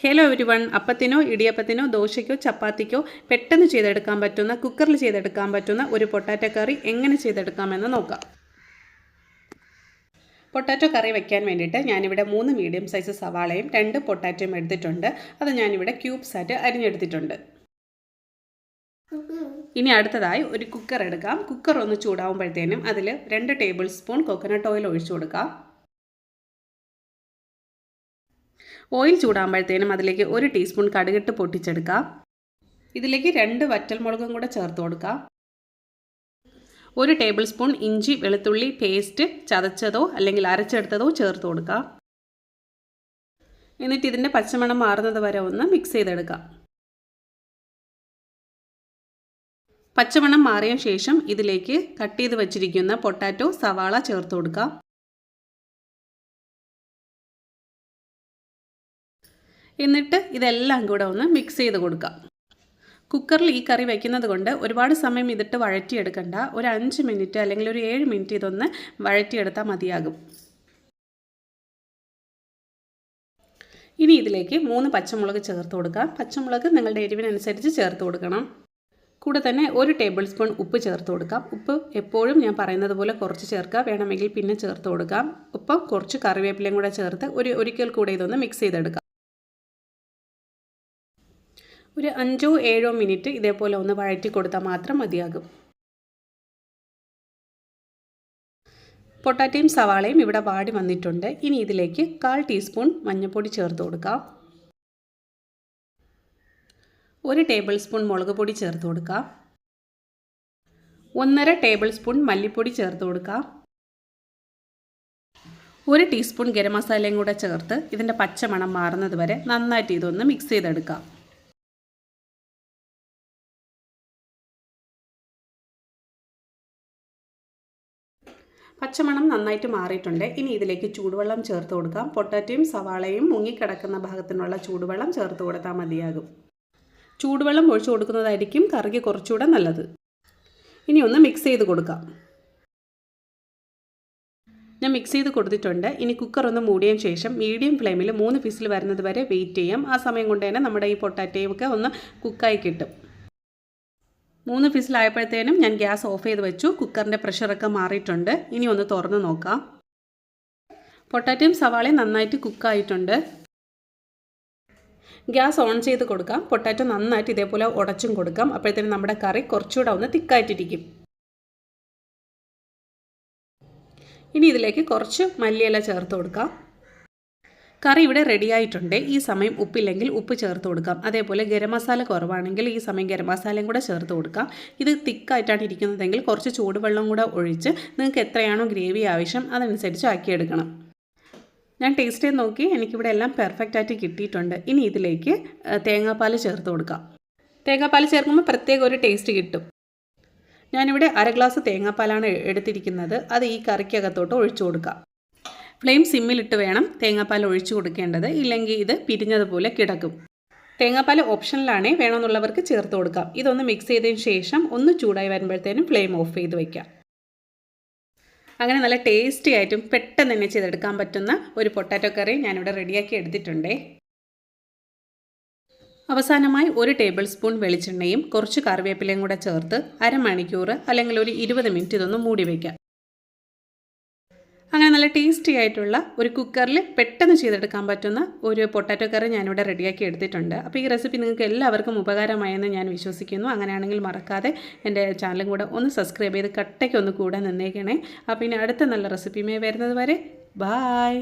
Hello everyone അപ്പത്തിനോ ഇടിയപ്പത്തിനോ ദോശയ്ക്കോ ചപ്പാത്തിക്കോ പെട്ടെന്ന് ചെയ്തെടുക്കാൻ പറ്റുന്ന കുക്കറിൽ ചെയ്തെടുക്കാൻ പറ്റുന്ന ഒരു പൊട്ടാറ്റോ കറി എങ്ങനെ ചെയ്തെടുക്കാമെന്ന് നോക്കാം. പൊട്ടാറ്റോ കറി വെക്കാൻ വേണ്ടിയിട്ട് ഞാനിവിടെ മൂന്ന് മീഡിയം സൈസ് സവാളയും രണ്ട് പൊട്ടാറ്റോയും എടുത്തിട്ടുണ്ട്. അത് ഞാനിവിടെ ക്യൂബ്സ് ആയിട്ട് അരിഞ്ഞെടുത്തിട്ടുണ്ട്. ഇനി അടുത്തതായി ഒരു കുക്കർ എടുക്കാം. കുക്കർ ഒന്ന് ചൂടാവുമ്പോഴത്തേനും അതിൽ രണ്ട് ടേബിൾ സ്പൂൺ കോക്കനട്ട് ഓയിൽ ഒഴിച്ചു കൊടുക്കാം. ഓയിൽ ചൂടാകുമ്പോഴത്തേനും അതിലേക്ക് ഒരു ടീസ്പൂൺ കടുകിട്ട് പൊട്ടിച്ചെടുക്കാം. ഇതിലേക്ക് രണ്ട് വറ്റൽമുളകും കൂടെ ചേർത്ത് കൊടുക്കാം. ഒരു ടേബിൾ സ്പൂൺ ഇഞ്ചി വെളുത്തുള്ളി പേസ്റ്റ് ചതച്ചതോ അല്ലെങ്കിൽ അരച്ചെടുത്തതോ ചേർത്ത് കൊടുക്കാം. എന്നിട്ട് ഇതിന്റെ പച്ചമണം മാറുന്നത് വരെ ഒന്ന് മിക്സ് ചെയ്തെടുക്കാം. പച്ചമണം മാറിയ ശേഷം ഇതിലേക്ക് കട്ട് ചെയ്ത് വച്ചിരിക്കുന്ന പൊട്ടാറ്റോ സവാള ചേർത്ത് കൊടുക്കാം. എന്നിട്ട് ഇതെല്ലാം കൂടെ ഒന്ന് മിക്സ് ചെയ്ത് കൊടുക്കാം. കുക്കറിൽ ഈ കറി വയ്ക്കുന്നത് കൊണ്ട് ഒരുപാട് സമയം ഇതിട്ട് വഴറ്റിയെടുക്കണ്ട. ഒരു അഞ്ച് മിനിറ്റ് അല്ലെങ്കിൽ ഒരു ഏഴ് മിനിറ്റ് ഇതൊന്ന് വഴറ്റിയെടുത്താൽ മതിയാകും. ഇനി ഇതിലേക്ക് മൂന്ന് പച്ചമുളക് ചേർത്ത് കൊടുക്കാം. പച്ചമുളക് നിങ്ങളുടെ എരിവിനനുസരിച്ച് ചേർത്ത് കൊടുക്കണം. കൂടെ തന്നെ ഒരു ടേബിൾ സ്പൂൺ ഉപ്പ് ചേർത്ത് കൊടുക്കാം. ഉപ്പ് എപ്പോഴും ഞാൻ പറയുന്നത് പോലെ കുറച്ച് ചേർക്കുക. വേണമെങ്കിൽ പിന്നെ ചേർത്ത് കൊടുക്കാം. ഒപ്പം കുറച്ച് കറിവേപ്പിലയും കൂടെ ചേർത്ത് ഒരു ഒരിക്കൽ കൂടെ ഇതൊന്ന് മിക്സ് ചെയ്തെടുക്കാം. ഒരു അഞ്ചോ ഏഴോ മിനിറ്റ് ഇതേപോലെ ഒന്ന് വഴറ്റി കൊടുത്താൽ മാത്രം മതിയാകും. പൊട്ടാറ്റയും സവാളയും ഇവിടെ വാടി വന്നിട്ടുണ്ട്. ഇനി ഇതിലേക്ക് കാൽ ടീസ്പൂൺ മഞ്ഞൾപ്പൊടി ചേർത്ത് കൊടുക്കാം. ഒരു ടേബിൾ സ്പൂൺ മുളക് പൊടി ചേർത്ത് കൊടുക്കാം. ഒന്നര ടേബിൾ സ്പൂൺ മല്ലിപ്പൊടി ചേർത്ത് കൊടുക്കാം. ഒരു ടീസ്പൂൺ ഗരം മസാലയും കൂടെ ചേർത്ത് ഇതിന്റെ പച്ചമണം മാറുന്നത് വരെ നന്നായിട്ട് ഇതൊന്ന് മിക്സ് ചെയ്തെടുക്കാം. പച്ചമണം നന്നായിട്ട് മാറിയിട്ടുണ്ട്. ഇനി ഇതിലേക്ക് ചൂടുവെള്ളം ചേർത്ത് കൊടുക്കാം. പൊട്ടാറ്റയും സവാളയും മുങ്ങിക്കിടക്കുന്ന ഭാഗത്തിനുള്ള ചൂടുവെള്ളം ചേർത്ത് കൊടുത്താൽ മതിയാകും. ചൂടുവെള്ളം ഒഴിച്ചു കൊടുക്കുന്നതായിരിക്കും കറിക്ക് കുറച്ചുകൂടെ നല്ലത്. ഇനി ഒന്ന് മിക്സ് ചെയ്ത് കൊടുക്കാം. ഞാൻ മിക്സ് ചെയ്ത് കൊടുത്തിട്ടുണ്ട്. ഇനി കുക്കർ ഒന്ന് മൂടിയതിന് ശേഷം മീഡിയം ഫ്ലെയിമിൽ മൂന്ന് വിസിൽ വരുന്നത് വരെ വെയിറ്റ് ചെയ്യാം. ആ സമയം കൊണ്ട് തന്നെ നമ്മുടെ ഈ പൊട്ടാറ്റയും ഒക്കെ ഒന്ന് കുക്കായി കിട്ടും. മൂന്ന് ഫിസിലായപ്പോഴത്തേനും ഞാൻ ഗ്യാസ് ഓഫ് ചെയ്ത് വെച്ചു. കുക്കറിന്റെ പ്രഷറൊക്കെ മാറിയിട്ടുണ്ട്. ഇനി ഒന്ന് തുറന്ന് നോക്കാം. പൊട്ടാറ്റയും സവാളയും നന്നായിട്ട് കുക്കായിട്ടുണ്ട് ഗ്യാസ് ഓൺ ചെയ്ത് കൊടുക്കാം. പൊട്ടാറ്റോ നന്നായിട്ട് ഇതേപോലെ ഉടച്ചും കൊടുക്കാം. അപ്പോഴത്തേനും നമ്മുടെ കറി കുറച്ചുകൂടെ ഒന്ന് തിക്കായിട്ടിരിക്കും. ഇനി ഇതിലേക്ക് കുറച്ച് മല്ലിയില ചേർത്ത് കൊടുക്കാം. കറി ഇവിടെ റെഡി ആയിട്ടുണ്ട്. ഈ സമയം ഉപ്പില്ലെങ്കിൽ ഉപ്പ് ചേർത്ത് കൊടുക്കാം. അതേപോലെ ഗരം മസാല കുറവാണെങ്കിൽ ഈ സമയം ഗരം മസാലയും കൂടെ ചേർത്ത് കൊടുക്കാം. ഇത് തിക്കായിട്ടാണ് ഇരിക്കുന്നതെങ്കിൽ കുറച്ച് ചൂടുവെള്ളം കൂടെ ഒഴിച്ച് നിങ്ങൾക്ക് എത്രയാണോ ഗ്രേവി ആവശ്യം അതനുസരിച്ച് ആക്കിയെടുക്കണം. ഞാൻ ടേസ്റ്റ് ചെയ്ത് നോക്കി. എനിക്കിവിടെ എല്ലാം പെർഫെക്റ്റ് ആയിട്ട് കിട്ടിയിട്ടുണ്ട്. ഇനി ഇതിലേക്ക് തേങ്ങാപ്പാൽ ചേർത്ത് കൊടുക്കാം. തേങ്ങാപ്പാൽ ചേർക്കുമ്പോൾ പ്രത്യേക ഒരു ടേസ്റ്റ് കിട്ടും. ഞാനിവിടെ അര ഗ്ലാസ് തേങ്ങാപ്പാലാണ് എടുത്തിരിക്കുന്നത്. അത് ഈ കറിക്കകത്തോട്ട് ഒഴിച്ചു കൊടുക്കാം. ഫ്ലെയിം സിമ്മിലിട്ട് വേണം തേങ്ങാപ്പാൽ ഒഴിച്ചു കൊടുക്കേണ്ടത്. ഇല്ലെങ്കിൽ ഇത് പിരിഞ്ഞതുപോലെ കിടക്കും. തേങ്ങാപ്പാൽ ഓപ്ഷനിലാണേ വേണമെന്നുള്ളവർക്ക് ചേർത്ത് കൊടുക്കാം. ഇതൊന്ന് മിക്സ് ചെയ്തതിന് ശേഷം ഒന്ന് ചൂടായി വരുമ്പോഴത്തേനും ഫ്ലെയിം ഓഫ് ചെയ്ത് വയ്ക്കാം അങ്ങനെ നല്ല ടേസ്റ്റി ആയിട്ടും പെട്ടെന്ന് തന്നെ ചെയ്തെടുക്കാൻ പറ്റുന്ന ഒരു പൊട്ടാറ്റോ കറി ഞാനിവിടെ റെഡിയാക്കി എടുത്തിട്ടുണ്ടേ. അവസാനമായി ഒരു ടേബിൾ സ്പൂൺ വെളിച്ചെണ്ണയും കുറച്ച് കറിവേപ്പിലയും കൂടെ ചേർത്ത് അരമണിക്കൂർ അല്ലെങ്കിൽ ഒരു ഇരുപത് മിനിറ്റ് ഇതൊന്ന് മൂടി വയ്ക്കാം അങ്ങനെ നല്ല ടേസ്റ്റി ആയിട്ടുള്ള ഒരു കുക്കറിൽ പെട്ടെന്ന് ചെയ്തെടുക്കാൻ പറ്റുന്ന ഒരു പൊട്ടാറ്റോ കറി ഞാനിവിടെ റെഡിയാക്കി എടുത്തിട്ടുണ്ട്. അപ്പോൾ ഈ റെസിപ്പി നിങ്ങൾക്ക് എല്ലാവർക്കും ഉപകാരമായെന്ന് ഞാൻ വിശ്വസിക്കുന്നു. അങ്ങനെയാണെങ്കിൽ മറക്കാതെ എന്റെ ചാനലും കൂടെ ഒന്ന് സബ്സ്ക്രൈബ് ചെയ്ത് കട്ടയ്ക്ക് ഒന്ന് കൂടെ നിന്നേക്കണേ. അപ്പോൾ ഇനി അടുത്ത നല്ല റെസിപ്പിയുമായി വരുന്നത് വരെ. ബായ്